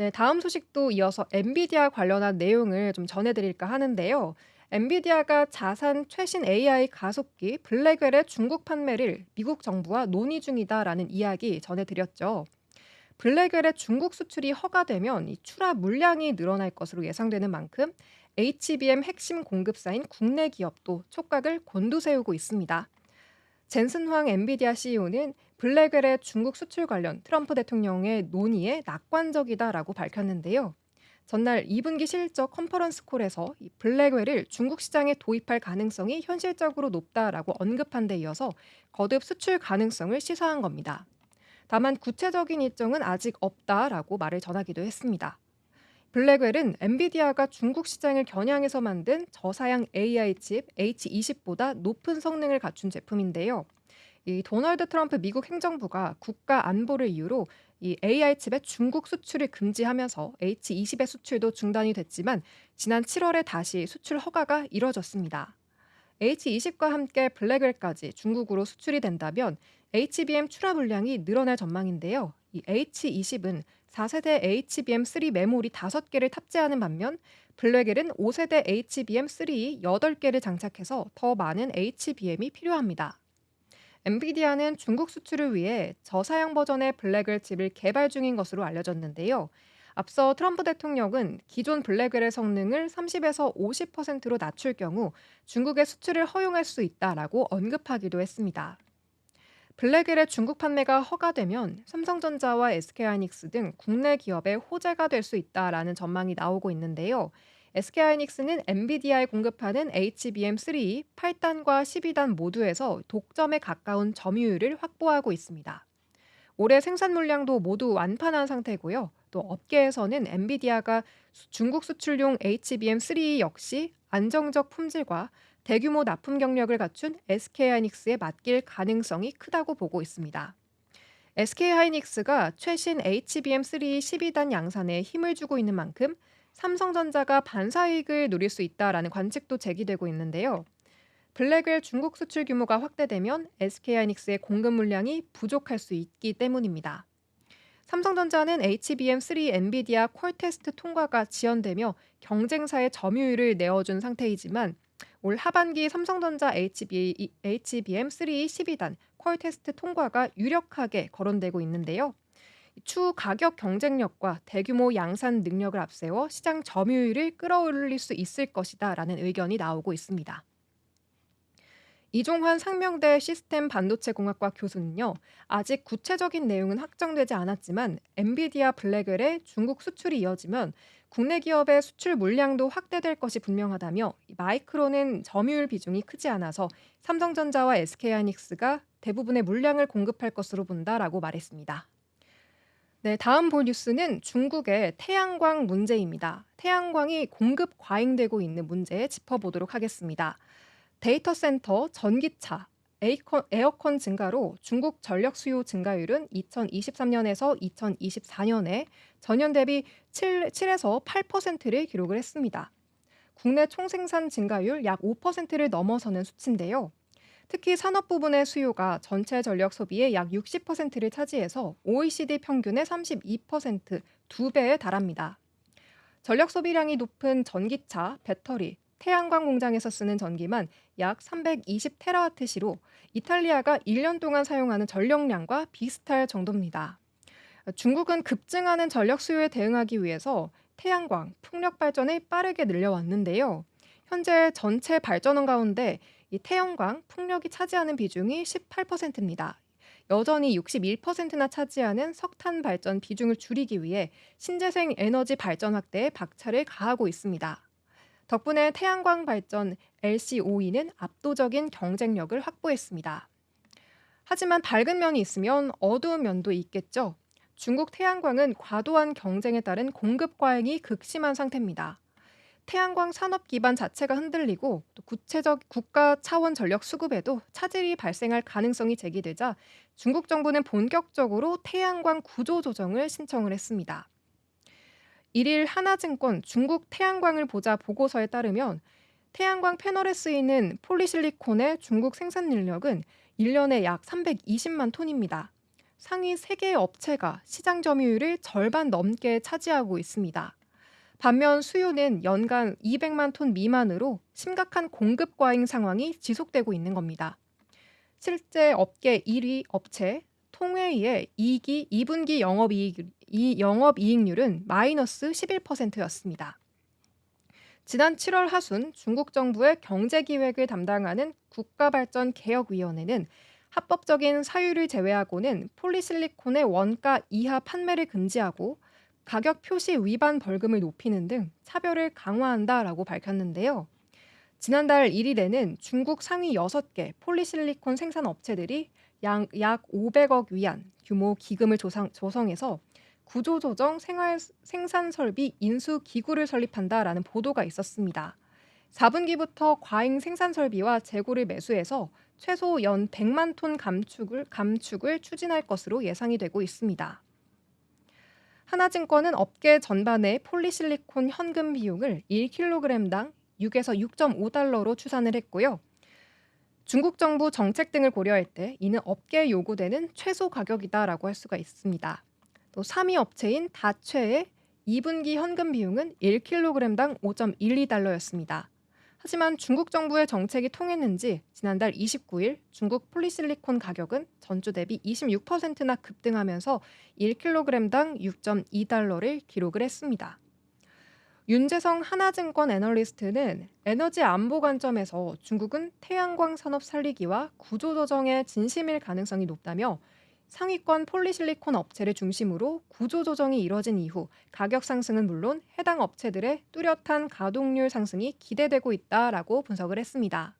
네, 다음 소식도 이어서 엔비디아 관련한 내용을 좀 전해드릴까 하는데요. 엔비디아가 자산 최신 AI 가속기 블랙웰의 중국 판매를 미국 정부와 논의 중이다라는 이야기 전해드렸죠. 블랙웰의 중국 수출이 허가되면 이 출하 물량이 늘어날 것으로 예상되는 만큼 HBM 핵심 공급사인 국내 기업도 촉각을 곤두세우고 있습니다. 젠슨 황 엔비디아 CEO는 블랙웰의 중국 수출 관련 트럼프 대통령의 논의에 낙관적이다라고 밝혔는데요. 전날 2분기 실적 컨퍼런스 콜에서 이 블랙웰을 중국 시장에 도입할 가능성이 현실적으로 높다라고 언급한 데 이어서 거듭 수출 가능성을 시사한 겁니다. 다만 구체적인 일정은 아직 없다라고 말을 전하기도 했습니다. 블랙웰은 엔비디아가 중국 시장을 겨냥해서 만든 저사양 AI 칩 H20보다 높은 성능을 갖춘 제품인데요. 이 도널드 트럼프 미국 행정부가 국가 안보를 이유로 이 AI 칩의 중국 수출을 금지하면서 H20의 수출도 중단이 됐지만 지난 7월에 다시 수출 허가가 이뤄졌습니다. H20과 함께 블랙웰까지 중국으로 수출이 된다면 HBM 출하 물량이 늘어날 전망인데요. 이 H20은 4세대 HBM3 메모리 5개를 탑재하는 반면 블랙웰은 5세대 HBM3 8개를 장착해서 더 많은 HBM이 필요합니다. 엔비디아는 중국 수출을 위해 저사양 버전의 블랙웰 칩을 개발 중인 것으로 알려졌는데요. 앞서 트럼프 대통령은 기존 블랙웰의 성능을 30에서 50%로 낮출 경우 중국의 수출을 허용할 수 있다라고 언급하기도 했습니다. 블랙웰의 중국 판매가 허가되면 삼성전자와 SK하이닉스 등 국내 기업의 호재가 될 수 있다라는 전망이 나오고 있는데요. SK하이닉스는 엔비디아에 공급하는 HBM3 8단과 12단 모두에서 독점에 가까운 점유율을 확보하고 있습니다. 올해 생산 물량도 모두 완판한 상태고요. 또 업계에서는 엔비디아가 중국 수출용 HBM3 역시 안정적 품질과 대규모 납품 경력을 갖춘 SK하이닉스에 맡길 가능성이 크다고 보고 있습니다. SK하이닉스가 최신 HBM3 12단 양산에 힘을 주고 있는 만큼 삼성전자가 반사이익을 누릴 수 있다라는 관측도 제기되고 있는데요. 블랙웰 중국 수출 규모가 확대되면 SK하이닉스의 공급 물량이 부족할 수 있기 때문입니다. 삼성전자는 HBM3 엔비디아 퀄 테스트 통과가 지연되며 경쟁사의 점유율을 내어준 상태이지만 올 하반기 삼성전자 HB, HBM3 12단 퀄 테스트 통과가 유력하게 거론되고 있는데요. 추후 가격 경쟁력과 대규모 양산 능력을 앞세워 시장 점유율을 끌어올릴 수 있을 것이다라는 의견이 나오고 있습니다. 이종환 상명대 시스템 반도체 공학과 교수는요. 아직 구체적인 내용은 확정되지 않았지만 엔비디아 블랙웰의 중국 수출이 이어지면 국내 기업의 수출 물량도 확대될 것이 분명하다며 마이크로는 점유율 비중이 크지 않아서 삼성전자와 SK하이닉스가 대부분의 물량을 공급할 것으로 본다라고 말했습니다. 네, 다음 볼 뉴스는 중국의 태양광 문제입니다. 태양광이 공급 과잉되고 있는 문제 짚어보도록 하겠습니다. 데이터 센터, 전기차, 에이컨, 에어컨 증가로 중국 전력 수요 증가율은 2023년에서 2024년에 전년 대비 7, 7에서 8%를 기록을 했습니다. 국내 총생산 증가율 약 5%를 넘어서는 수치인데요. 특히 산업 부분의 수요가 전체 전력 소비의 약 60%를 차지해서 OECD 평균의 32%, 두 배에 달합니다. 전력 소비량이 높은 전기차, 배터리, 태양광 공장에서 쓰는 전기만 약 320테라와트시로 이탈리아가 1년 동안 사용하는 전력량과 비슷할 정도입니다. 중국은 급증하는 전력 수요에 대응하기 위해서 태양광, 풍력 발전을 빠르게 늘려왔는데요. 현재 전체 발전원 가운데 이 태양광, 풍력이 차지하는 비중이 18%입니다. 여전히 61%나 차지하는 석탄 발전 비중을 줄이기 위해 신재생 에너지 발전 확대에 박차를 가하고 있습니다. 덕분에 태양광 발전 LCOE는 압도적인 경쟁력을 확보했습니다. 하지만 밝은 면이 있으면 어두운 면도 있겠죠. 중국 태양광은 과도한 경쟁에 따른 공급 과잉이 극심한 상태입니다. 태양광 산업 기반 자체가 흔들리고 또 구체적 국가 차원 전력 수급에도 차질이 발생할 가능성이 제기되자 중국 정부는 본격적으로 태양광 구조 조정을 신청을 했습니다. 1일 하나증권 중국 태양광을 보자 보고서에 따르면 태양광 패널에 쓰이는 폴리실리콘의 중국 생산 인력은 1년에 약 320만 톤입니다. 상위 3개의 업체가 시장 점유율을 절반 넘게 차지하고 있습니다. 반면 수요는 연간 200만 톤 미만으로 심각한 공급 과잉 상황이 지속되고 있는 겁니다. 실제 업계 1위 업체 통회의 2기 2분기 영업이익, 이 영업이익률은 마이너스 11%였습니다. 지난 7월 하순 중국 정부의 경제 기획을 담당하는 국가발전개혁위원회는 합법적인 사유를 제외하고는 폴리실리콘의 원가 이하 판매를 금지하고 가격 표시 위반 벌금을 높이는 등 차별을 강화한다라고 밝혔는데요. 지난달 1일에는 중국 상위 6개 폴리실리콘 생산 업체들이 약, 약 500억 위안 규모 기금을 조성, 조성해서 구조조정 생활, 생산 설비 인수 기구를 설립한다라는 보도가 있었습니다. 4분기부터 과잉 생산 설비와 재고를 매수해서 최소 연 100만 톤 감축을, 감축을 추진할 것으로 예상이 되고 있습니다. 하나증권은 업계 전반의 폴리실리콘 현금 비용을 1kg당 6에서 6.5달러로 추산을 했고요. 중국 정부 정책 등을 고려할 때 이는 업계에 요구되는 최소 가격이다라고 할 수가 있습니다. 또 3위 업체인 다최의 2분기 현금 비용은 1kg당 5.12달러였습니다. 하지만 중국 정부의 정책이 통했는지 지난달 29일 중국 폴리실리콘 가격은 전주 대비 26%나 급등하면서 1kg당 6.2달러를 기록을 했습니다. 윤재성 하나증권 애널리스트는 에너지 안보 관점에서 중국은 태양광 산업 살리기와 구조 조정에 진심일 가능성이 높다며 상위권 폴리실리콘 업체를 중심으로 구조 조정이 이뤄진 이후 가격 상승은 물론 해당 업체들의 뚜렷한 가동률 상승이 기대되고 있다라고 분석을 했습니다.